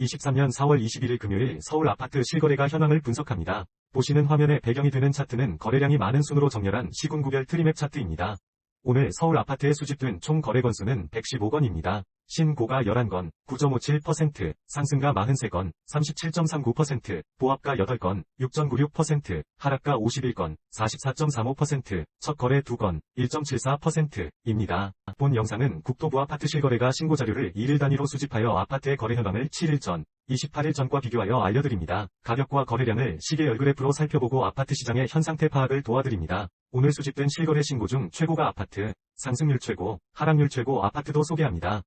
2023년 4월 21일 금요일 서울 아파트 실거래가 현황을 분석합니다. 보시는 화면에 배경이 되는 차트는 거래량이 많은 순으로 정렬한 시군구별 트리맵 차트입니다. 오늘 서울 아파트에 수집된 총 거래 건수는 115건입니다. 신고가 11건, 9.57%, 상승가 43건, 37.39%, 보합가 8건, 6.96%, 하락가 51건, 44.35%, 첫 거래 2건, 1.74%입니다. 본 영상은 국토부 아파트 실거래가 신고 자료를 1일 단위로 수집하여 아파트의 거래 현황을 7일 전, 28일 전과 비교하여 알려드립니다. 가격과 거래량을 시계 열 그래프로 살펴보고 아파트 시장의 현 상태 파악을 도와드립니다. 오늘 수집된 실거래 신고 중 최고가 아파트, 상승률 최고, 하락률 최고 아파트도 소개합니다.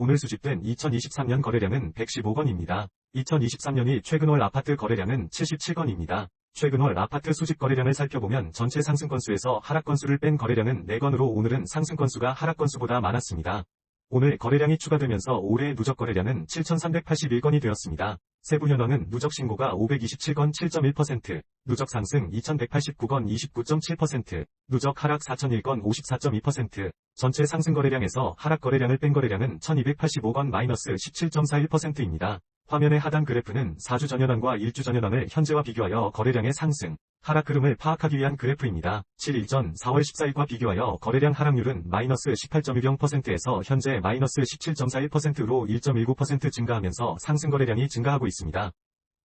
오늘 수집된 2023년 거래량은 115건입니다. 2023년이 최근 월 아파트 거래량은 77건입니다. 최근 월 아파트 수집 거래량을 살펴보면 전체 상승 건수에서 하락 건수를 뺀 거래량은 4건으로 오늘은 상승 건수가 하락 건수보다 많았습니다. 오늘 거래량이 추가되면서 올해의 누적 거래량은 7,381건이 되었습니다. 세부 현황은 누적 신고가 527건 7.1%, 누적 상승 2,189건 29.7%, 누적 하락 4,001건 54.2%, 전체 상승 거래량에서 하락 거래량을 뺀 거래량은 1,285건 마이너스 17.41%입니다. 화면의 하단 그래프는 4주 전현황과 1주 전현황을 현재와 비교하여 거래량의 상승, 하락 흐름을 파악하기 위한 그래프입니다. 7일 전 4월 14일과 비교하여 거래량 하락률은 마이너스 18.10%에서 현재 마이너스 17.41%로 1.19% 증가하면서 상승 거래량이 증가하고 있습니다.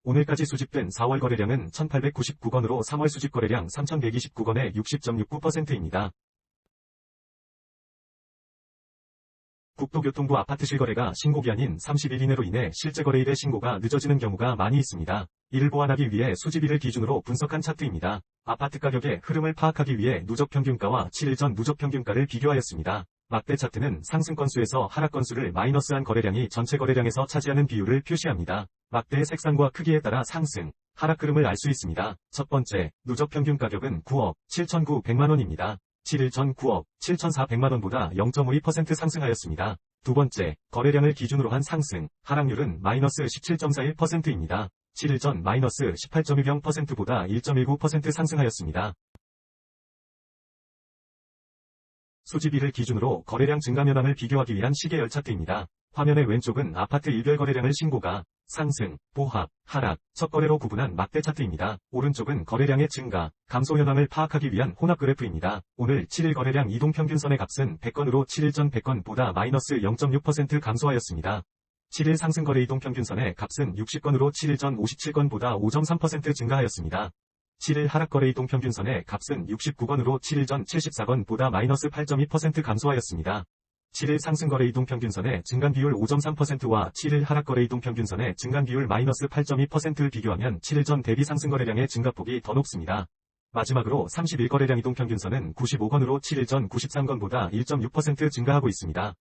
오늘까지 수집된 4월 거래량은 1899건으로 3월 수집 거래량 3129건의 60.69%입니다. 국토교통부 아파트 실거래가 신고기 한인 30일 이내로 인해 실제 거래일의 신고가 늦어지는 경우가 많이 있습니다. 이를 보완하기 위해 수집일을 기준으로 분석한 차트입니다. 아파트 가격의 흐름을 파악하기 위해 누적 평균가와 7일 전 누적 평균가를 비교하였습니다. 막대 차트는 상승 건수에서 하락 건수를 마이너스한 거래량이 전체 거래량에서 차지하는 비율을 표시합니다. 막대의 색상과 크기에 따라 상승, 하락 흐름을 알 수 있습니다. 첫 번째, 누적 평균 가격은 9억 7,900만원입니다. 7일 전 9억 7,400만원보다 0.52% 상승하였습니다. 두 번째, 거래량을 기준으로 한 상승, 하락률은 마이너스 17.41%입니다. 7일 전 마이너스 18.10%보다 1.19% 상승하였습니다. 수집일을 기준으로 거래량 증가 현황을 비교하기 위한 시계열 차트입니다. 화면의 왼쪽은 아파트 일별 거래량을 신고가, 상승, 보합, 하락, 첫 거래로 구분한 막대 차트입니다. 오른쪽은 거래량의 증가, 감소 현황을 파악하기 위한 혼합 그래프입니다. 오늘 7일 거래량 이동평균선의 값은 100건으로 7일 전 100건보다 마이너스 0.6% 감소하였습니다. 7일 상승거래 이동평균선의 값은 60건으로 7일 전 57건보다 5.3% 증가하였습니다. 7일 하락거래 이동평균선의 값은 69건으로 7일 전 74건보다 마이너스 8.2% 감소하였습니다. 7일 상승거래 이동평균선의 증간 비율 5.3%와 7일 하락거래 이동평균선의 증간 비율 마이너스 8.2%를 비교하면 7일 전 대비 상승거래량의 증가폭이 더 높습니다. 마지막으로 30일 거래량 이동평균선은 95건으로 7일 전 93건보다 1.6% 증가하고 있습니다.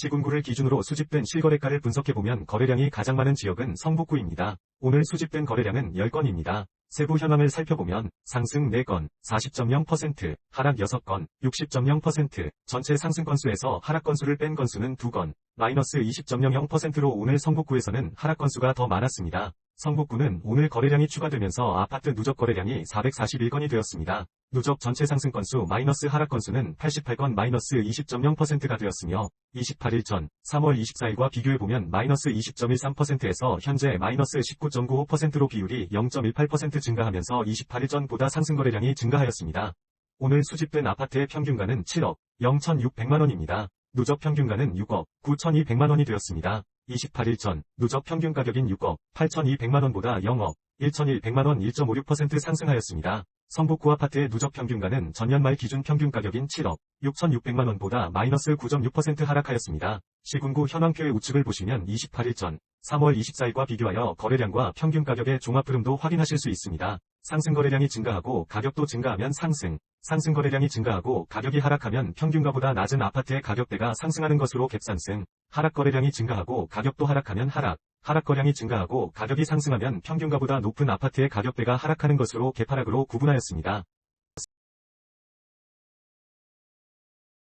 시군구를 기준으로 수집된 실거래가를 분석해보면 거래량이 가장 많은 지역은 성북구입니다. 오늘 수집된 거래량은 10건입니다. 세부 현황을 살펴보면 상승 4건, 40.0%, 하락 6건, 60.0%, 전체 상승 건수에서 하락 건수를 뺀 건수는 2건, 마이너스 20.00%로 오늘 성북구에서는 하락 건수가 더 많았습니다. 성북구는 오늘 거래량이 추가되면서 아파트 누적 거래량이 441건이 되었습니다. 누적 전체 상승 건수 마이너스 하락 건수는 88건 마이너스 20.0%가 되었으며 28일 전 3월 24일과 비교해보면 마이너스 20.13%에서 현재 마이너스 19.95%로 비율이 0.18% 증가하면서 28일 전보다 상승 거래량이 증가하였습니다. 오늘 수집된 아파트의 평균가는 7억 0,600만원입니다. 누적 평균가는 6억 9,200만원이 되었습니다. 28일 전 누적 평균 가격인 6억 8,200만원보다 0억 1,100만원 1.56% 상승하였습니다. 성북구 아파트의 누적 평균가는 전년 말 기준 평균 가격인 7억 6,600만원보다 마이너스 9.6% 하락하였습니다. 시군구 현황표의 우측을 보시면 28일 전 3월 24일과 비교하여 거래량과 평균 가격의 종합 흐름도 확인하실 수 있습니다. 상승 거래량이 증가하고 가격도 증가하면 상승, 상승 거래량이 증가하고 가격이 하락하면 평균가보다 낮은 아파트의 가격대가 상승하는 것으로 갭상승, 하락 거래량이 증가하고 가격도 하락하면 하락, 하락 거량이 증가하고 가격이 상승하면 평균가보다 높은 아파트의 가격대가 하락하는 것으로 개파락으로 구분하였습니다.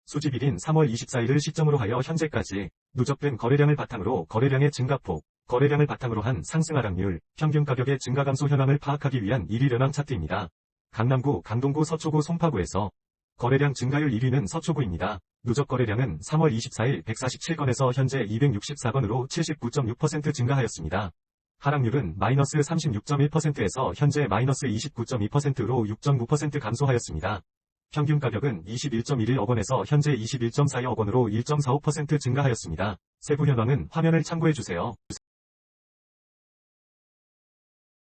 수집일인 3월 24일을 시점으로 하여 현재까지 누적된 거래량을 바탕으로 거래량의 증가폭, 거래량을 바탕으로 한 상승 하락률, 평균 가격의 증가 감소 현황을 파악하기 위한 1위 현황 차트입니다. 강남구, 강동구, 서초구, 송파구에서 거래량 증가율 1위는 서초구입니다. 누적 거래량은 3월 24일 147건에서 현재 264건으로 79.6% 증가하였습니다. 하락률은 마이너스 36.1%에서 현재 마이너스 29.2%로 6.9% 감소하였습니다. 평균 가격은 21.11억 원에서 현재 21.42억 원으로 1.45% 증가하였습니다. 세부 현황은 화면을 참고해주세요.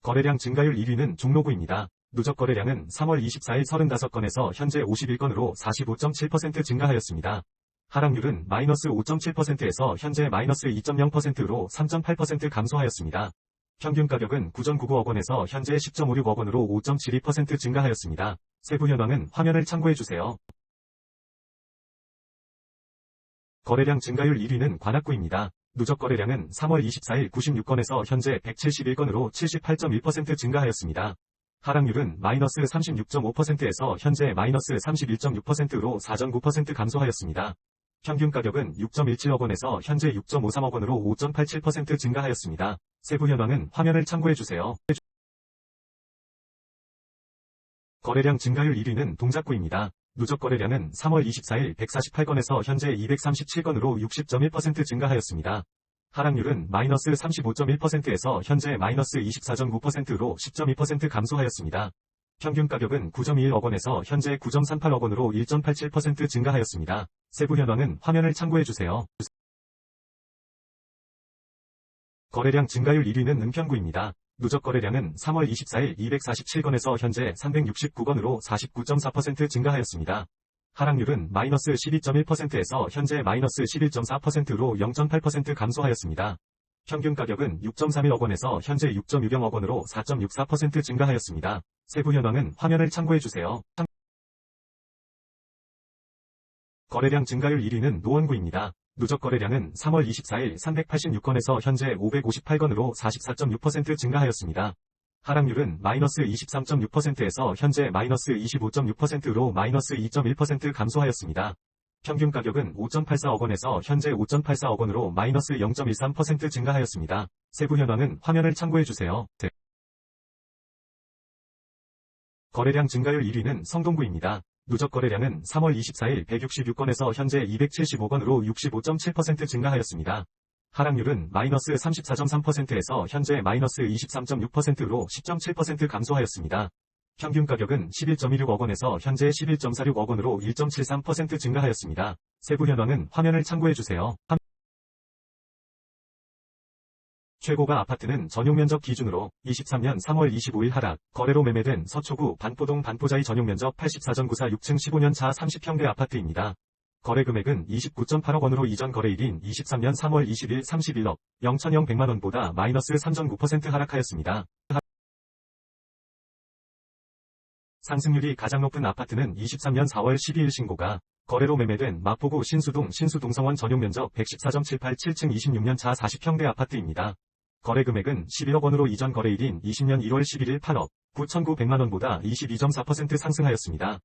거래량 증가율 1위는 종로구입니다. 누적 거래량은 3월 24일 35건에서 현재 51건으로 45.7% 증가하였습니다. 하락률은 마이너스 5.7%에서 현재 마이너스 2.0%로 3.8% 감소하였습니다. 평균 가격은 9.99억 원에서 현재 10.56억 원으로 5.72% 증가하였습니다. 세부 현황은 화면을 참고해주세요. 거래량 증가율 1위는 관악구입니다. 누적 거래량은 3월 24일 96건에서 현재 171건으로 78.1% 증가하였습니다. 하락률은 마이너스 36.5%에서 현재 마이너스 31.6%로 4.9% 감소하였습니다. 평균 가격은 6.17억 원에서 현재 6.53억 원으로 5.87% 증가하였습니다. 세부 현황은 화면을 참고해주세요. 거래량 증가율 1위는 동작구입니다. 누적 거래량은 3월 24일 148건에서 현재 237건으로 60.1% 증가하였습니다. 하락률은 마이너스 35.1%에서 현재 마이너스 24.9%로 10.2% 감소하였습니다. 평균 가격은 9.21억 원에서 현재 9.38억 원으로 1.87% 증가하였습니다. 세부 현황은 화면을 참고해주세요. 거래량 증가율 1위는 은평구입니다. 누적 거래량은 3월 24일 247건에서 현재 369건으로 49.4% 증가하였습니다. 하락률은 마이너스 12.1%에서 현재 마이너스 11.4%로 0.8% 감소하였습니다. 평균 가격은 6.31억 원에서 현재 6.60억 원으로 4.64% 증가하였습니다. 세부 현황은 화면을 참고해주세요. 거래량 증가율 1위는 노원구입니다. 누적 거래량은 3월 24일 386건에서 현재 558건으로 44.6% 증가하였습니다. 하락률은 마이너스 23.6%에서 현재 마이너스 25.6%로 마이너스 2.1% 감소하였습니다. 평균 가격은 5.84억 원에서 현재 5.84억 원으로 마이너스 0.13% 증가하였습니다. 세부 현황은 화면을 참고해주세요. 거래량 증가율 1위는 성동구입니다. 누적 거래량은 3월 24일 166건에서 현재 275건으로 65.7% 증가하였습니다. 하락률은 마이너스 34.3%에서 현재 마이너스 23.6%로 10.7% 감소하였습니다. 평균 가격은 11.16억 원에서 현재 11.46억 원으로 1.73% 증가하였습니다. 세부 현황은 화면을 참고해주세요. 최고가 아파트는 전용 면적 기준으로 23년 3월 25일 하락, 거래로 매매된 서초구 반포동 반포자이 전용 면적 84.94 6층 15년 차 30평대 아파트입니다. 거래 금액은 29.8억 원으로 이전 거래일인 23년 3월 20일 31억 0천영 100만 원보다 마이너스 3.9% 하락하였습니다. 상승률이 가장 높은 아파트는 23년 4월 12일 신고가 거래로 매매된 마포구 신수동 신수동성원 전용 면적 114.78 7층 26년 차 40평대 아파트입니다. 거래 금액은 11억 원으로 이전 거래일인 20년 1월 11일 8억 9,900만 원보다 22.4% 상승하였습니다.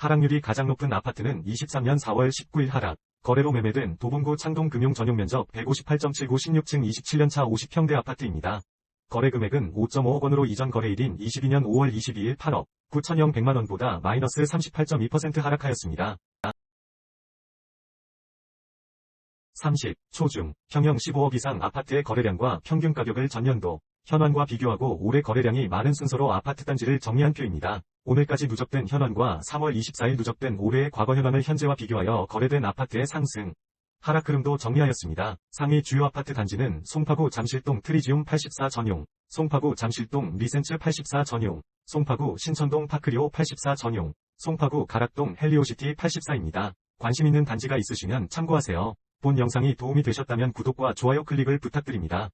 하락률이 가장 높은 아파트는 23년 4월 19일 하락, 거래로 매매된 도봉구 창동 금융 전용 면적 158.79 16층 27년차 50평대 아파트입니다. 거래 금액은 5.5억 원으로 이전 거래일인 22년 5월 22일 8억 9천영 100만 원보다 마이너스 38.2% 하락하였습니다. 30. 초중, 평형 15억 이상 아파트의 거래량과 평균 가격을 전년도, 현황과 비교하고 올해 거래량이 많은 순서로 아파트 단지를 정리한 표입니다. 오늘까지 누적된 현황과 3월 24일 누적된 올해의 과거 현황을 현재와 비교하여 거래된 아파트의 상승, 하락 흐름도 정리하였습니다. 상위 주요 아파트 단지는 송파구 잠실동 트리지움 84 전용, 송파구 잠실동 리센츠 84 전용, 송파구 신천동 파크리오 84 전용, 송파구 가락동 헬리오시티 84입니다. 관심 있는 단지가 있으시면 참고하세요. 본 영상이 도움이 되셨다면 구독과 좋아요 클릭을 부탁드립니다.